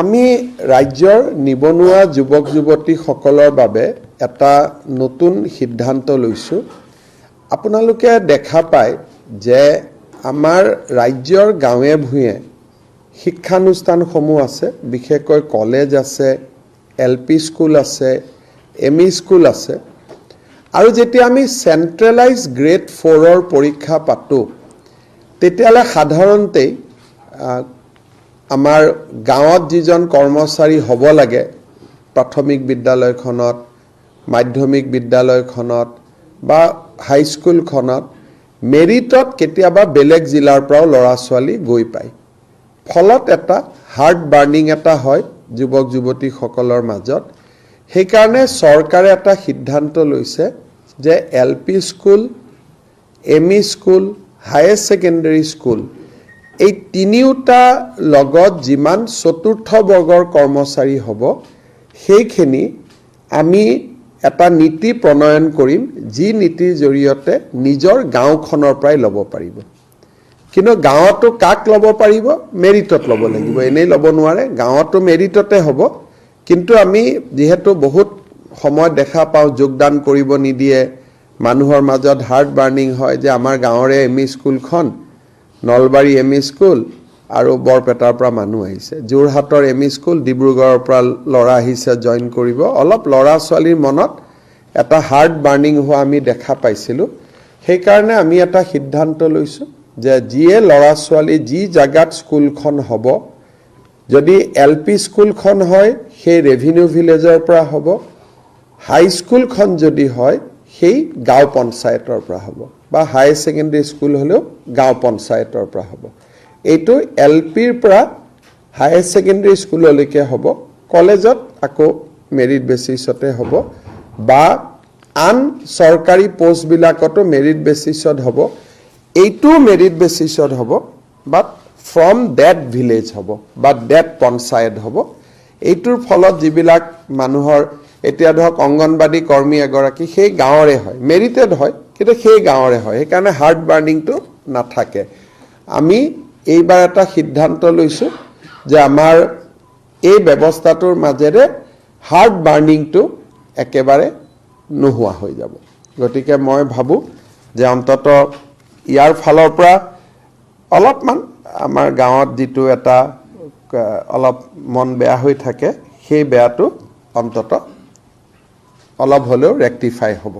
আমি ৰাজ্যৰ নিবনুৱা যুৱক যুৱতীসকলৰ বাবে এটা নতুন সিদ্ধান্ত লৈছোঁ। আপোনালোকে দেখা পায় যে আমাৰ ৰাজ্যৰ গাঁৱে ভূঞে শিক্ষানুষ্ঠানসমূহ আছে, বিশেষকৈ কলেজ আছে, এল পি স্কুল আছে, এম ই স্কুল আছে। আৰু যেতিয়া আমি চেণ্ট্ৰেলাইজ গ্ৰেড ফ'ৰৰ পৰীক্ষা পাতোঁ, তেতিয়াহ'লে সাধাৰণতেই আমাৰ গাঁৱত যিজন কৰ্মচাৰী হ'ব লাগে প্ৰাথমিক বিদ্যালয়খনত মাধ্যমিক বিদ্যালয়খনত বা হাইস্কুলখনত মেৰিটত কেতিয়াবা বেলেগ জিলাৰ পৰাও ল'ৰা ছোৱালী গৈ পায়। ফলত এটা হাৰ্ট বাৰ্ণিং এটা হয় যুৱক যুৱতীসকলৰ মাজত। সেইকাৰণে চৰকাৰে এটা সিদ্ধান্ত লৈছে যে L P school M E school higher secondary school এই তিনিওটা লগত যিমান চতুৰ্থ বৰ্গৰ কৰ্মচাৰী হ'ব, সেইখিনি আমি এটা নীতি প্ৰণয়ন কৰিম, যি নীতিৰ জৰিয়তে নিজৰ গাঁওখনৰ পৰাই ল'ব পাৰিব। কিন্তু গাঁৱতো কাক ল'ব পাৰিব? মেৰিটত ল'ব লাগিব। এনেই ল'ব নোৱাৰে। গাঁৱতো মেৰিটতে হ'ব। কিন্তু আমি যিহেতু বহুত সময়ত দেখা পাওঁ, যোগদান কৰিব নিদিয়ে। মানুহৰ মাজত হাৰ্ট বাৰ্ণিং হয় যে আমাৰ গাঁৱৰে এম ই স্কুলখন নলবাৰী এম ই স্কুল আৰু বৰপেটাৰ পৰা মানুহ আহিছে। যোৰহাটৰ এম ই স্কুল ডিব্ৰুগড়ৰ পৰা ল'ৰা আহিছে জইন কৰিব। অলপ ল'ৰা ছোৱালীৰ মনত এটা হাৰ্ট বাৰ্ণিং হোৱা আমি দেখা পাইছিলোঁ। সেইকাৰণে আমি এটা সিদ্ধান্ত লৈছোঁ যে যিয়ে ল'ৰা ছোৱালী যি জেগাত স্কুলখন হ'ব যদি এল পি স্কুলখন হয় সেই ৰেভিনিউ ভিলেজৰ পৰা হ'ব। হাইস্কুলখন যদি হয় সেই গাঁও পঞ্চায়তৰ পৰা হ'ব। বা হায়াৰ ছেকেণ্ডেৰী স্কুল হ'লেও গাঁও পঞ্চায়তৰ পৰা হ'ব। এইটো এল পিৰ পৰা হায়াৰ ছেকেণ্ডেৰী স্কুললৈকে হ'ব। কলেজত আকৌ মেৰিট বেচিছতে হ'ব বা আন চৰকাৰী পষ্টবিলাকতো মেৰিট বেচিছত হ'ব। এইটোও মেৰিট বেচিছত হ'ব বাট ফ্ৰম ডেট ভিলেজ হ'ব বা ডেট পঞ্চায়ত হ'ব। এইটোৰ ফলত যিবিলাক মানুহৰ, এতিয়া ধৰক অংগনবাদী কৰ্মী এগৰাকী, সেই গাঁৱৰে হয় মেৰিটেড হয়। কিন্তু সেই গাঁৱৰে হয়, সেইকাৰণে হাৰ্ট বাৰ্ণিংটো নাথাকে। আমি এইবাৰ এটা সিদ্ধান্ত লৈছোঁ যে আমাৰ এই ব্যৱস্থাটোৰ মাজেৰে হাৰ্ট বাৰ্ণিংটো একেবাৰে নোহোৱা হৈ যাব। গতিকে মই ভাবোঁ যে অন্তত ইয়াৰ ফালৰ পৰা অলপমান আমাৰ গাঁৱত যিটো এটা অলপ মন বেয়া হৈ থাকে, সেই বেয়াটো অন্তত অলপ হ'লেও ৰেক্টিফাই হ'ব।